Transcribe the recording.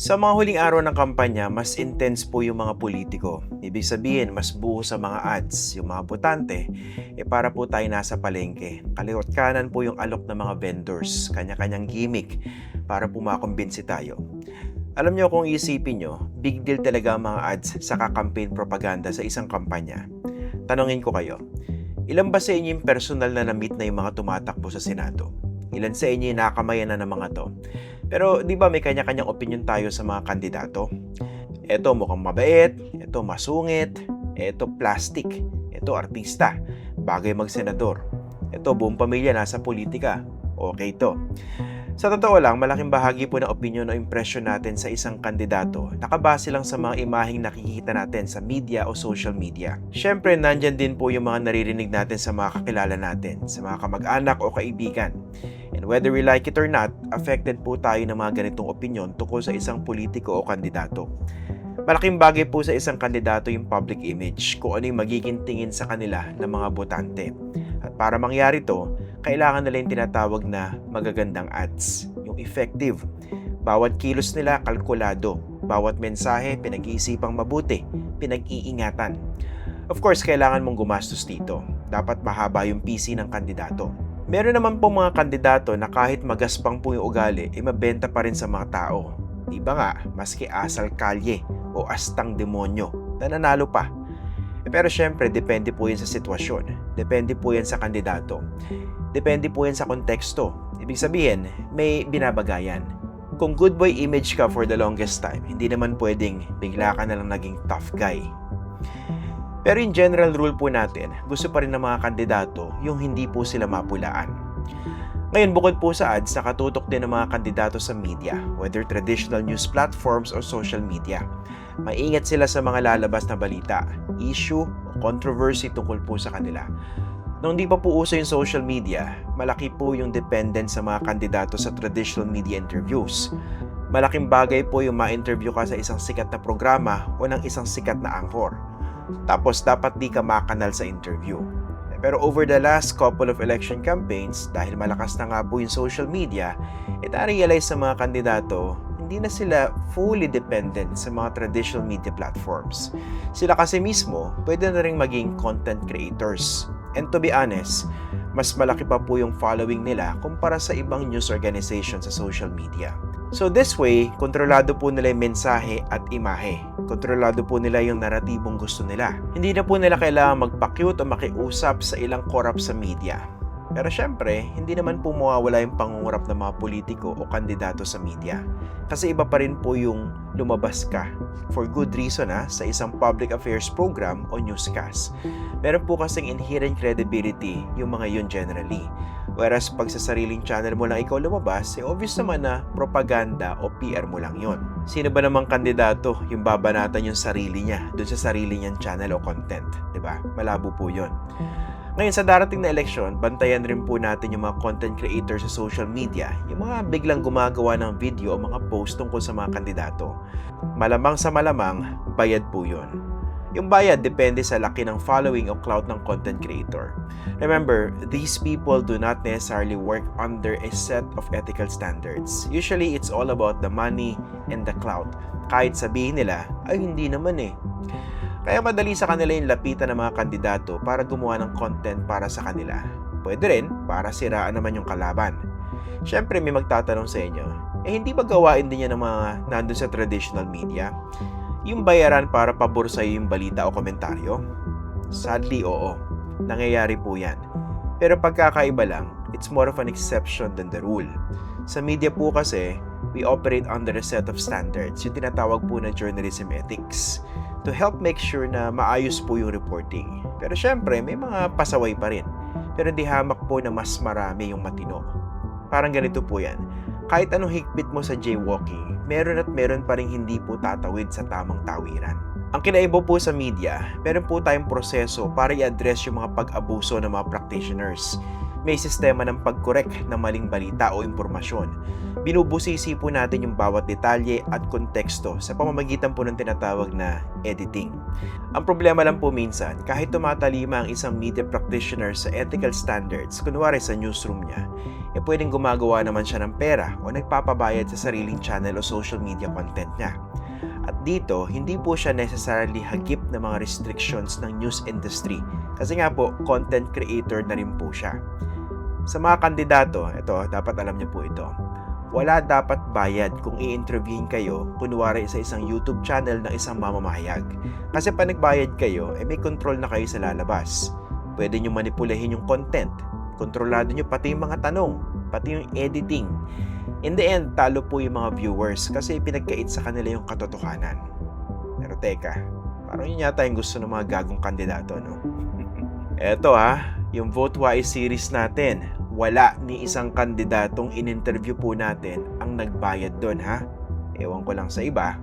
Sa mga huling araw ng kampanya, mas intense po yung mga politiko. Ibig sabihin, mas buo sa mga ads. Yung mga botante, eh para po tayo nasa palengke. Kaliwat kanan po yung alok ng mga vendors, kanya-kanyang gimmick para po makumbinsi tayo. Alam nyo kung isipin nyo, big deal talaga ang mga ads sa campaign propaganda sa isang kampanya. Tanungin ko kayo, ilan ba sa inyo yung personal na na-meet na yung mga tumatakbo sa Senado? Ilan sa inyo yung nakamayan na ng mga to? Pero di ba may kanya-kanyang opinion tayo sa mga kandidato? Ito mukhang mabait, ito masungit, ito plastic, ito artista, bagay mag-senador. Ito buong pamilya nasa politika. Okay to. Sa totoo lang, malaking bahagi po ng opinion o impression natin sa isang kandidato nakabase lang sa mga imaheng nakikita natin sa media o social media. Siyempre, nandyan din po yung mga naririnig natin sa mga kakilala natin, sa mga kamag-anak o kaibigan. And whether we like it or not, affected po tayo ng mga ganitong opinion tungkol sa isang politiko o kandidato. Malaking bagay po sa isang kandidato yung public image, kung ano yung magiging tingin sa kanila ng mga botante. At para mangyari to, kailangan nila yung tinatawag na magagandang ads, yung effective. Bawat kilos nila kalkulado, bawat mensahe pinag-iisipang mabuti, pinag-iingatan. Of course, kailangan mong gumastos dito. Dapat mahaba yung PC ng kandidato. Meron naman po mga kandidato na kahit magaspang po yung ugali, eh mabenta pa rin sa mga tao. Di ba nga, maski asal kalye o astang demonyo, nananalo pa. Eh, pero syempre, depende po yan sa sitwasyon. Depende po yan sa kandidato. Depende po yan sa konteksto. Ibig sabihin, may binabagayan. Kung good boy image ka for the longest time, hindi naman pwedeng bigla ka na lang naging tough guy. Pero in general rule po natin, gusto pa rin ng mga kandidato yung hindi po sila mapulaan. Ngayon, bukod po sa ads, nakatutok din ng mga kandidato sa media, whether traditional news platforms or social media. Maingat sila sa mga lalabas na balita, issue o controversy tungkol po sa kanila. Nung di pa po uso yung social media, malaki po yung dependent sa mga kandidato sa traditional media interviews. Malaking bagay po yung ma-interview ka sa isang sikat na programa o ng isang sikat na anchor. Tapos dapat di ka makanal sa interview. Pero over the last couple of election campaigns, dahil malakas na nga po yung social media, it realize sa mga kandidato, hindi na sila fully dependent sa mga traditional media platforms. Sila kasi mismo, pwede na rin maging content creators. And to be honest, mas malaki pa po yung following nila kumpara sa ibang news organization sa social media. So this way, kontrolado po nila yung mensahe at imahe. Kontrolado po nila yung naratibong gusto nila. Hindi na po nila kailangan magpa-cute o makiusap sa ilang korap sa media. Pero syempre, hindi naman po mawawala yung pangungurap ng mga politiko o kandidato sa media. Kasi iba pa rin po yung lumabas ka for good reason ha, sa isang public affairs program o newscast. Meron po kasing inherent credibility yung mga yun generally. Whereas pag sa sariling channel mo lang ikaw lumabas, eh obvious naman na propaganda o PR mo lang yon. Sino ba namang kandidato yung babanatan yung sarili niya dun sa sarili niyang channel o content? ba? Malabo po yon. Ngayon sa darating na eleksyon, bantayan rin po natin yung mga content creators sa social media, yung mga biglang gumagawa ng video o mga post tungkol sa mga kandidato. Malamang sa malamang, bayad po yun. Yung bayad depende sa laki ng following o clout ng content creator. Remember, these people do not necessarily work under a set of ethical standards. Usually, it's all about the money and the clout. Kahit sabihin nila, ay hindi naman eh. Kaya madali sa kanila yung lapitan ng mga kandidato para gumawa ng content para sa kanila. Pwede rin para siraan naman yung kalaban. Siyempre may magtatanong sa inyo, eh hindi ba gawain din yan ng mga nandun sa traditional media? Yung bayaran para pabor sa yung balita o komentaryo? Sadly, oo. Nangyayari po yan. Pero pagkakaiba lang, it's more of an exception than the rule. Sa media po kasi, we operate under a set of standards, yung tinatawag po na journalism ethics, to help make sure na maayos po yung reporting. Pero syempre, may mga pasaway pa rin. Pero hindi hamak po na mas marami yung matino. Parang ganito po yan. Kahit anong higpit mo sa jaywalking, meron at meron pa rin hindi po tatawid sa tamang tawiran. Ang kinaibo po sa media, meron po tayong proseso para i-address yung mga pag-abuso ng mga practitioners. May sistema ng pag-correct ng maling balita o impormasyon. Binubusisi po natin yung bawat detalye at konteksto sa pamamagitan po ng tinatawag na editing. Ang problema lang po minsan, kahit tumatalima ang isang media practitioner sa ethical standards, kunwari sa newsroom niya, eh pwedeng gumagawa naman siya ng pera o nagpapabayad sa sariling channel o social media content niya. At dito, hindi po siya necessarily hagip ng mga restrictions ng news industry kasi nga po, content creator na rin po siya. Sa mga kandidato, ito, dapat alam niyo po ito. Wala dapat bayad kung i-interviewin kayo, kunwari sa isang YouTube channel ng isang mamamahayag. Kasi pa nagbayad kayo, eh may control na kayo sa lalabas. Pwede nyo manipulahin yung content. Kontrolado nyo pati yung mga tanong, pati yung editing. In the end, talo po yung mga viewers kasi pinagkait sa kanila yung katotohanan. Pero teka, parang yun yata yung gusto ng mga gagong kandidato, no? Eto ha, yung Vote Wise series natin, wala ni isang kandidatong in-interview po natin ang nagbayad doon ha. Ewan ko lang sa iba,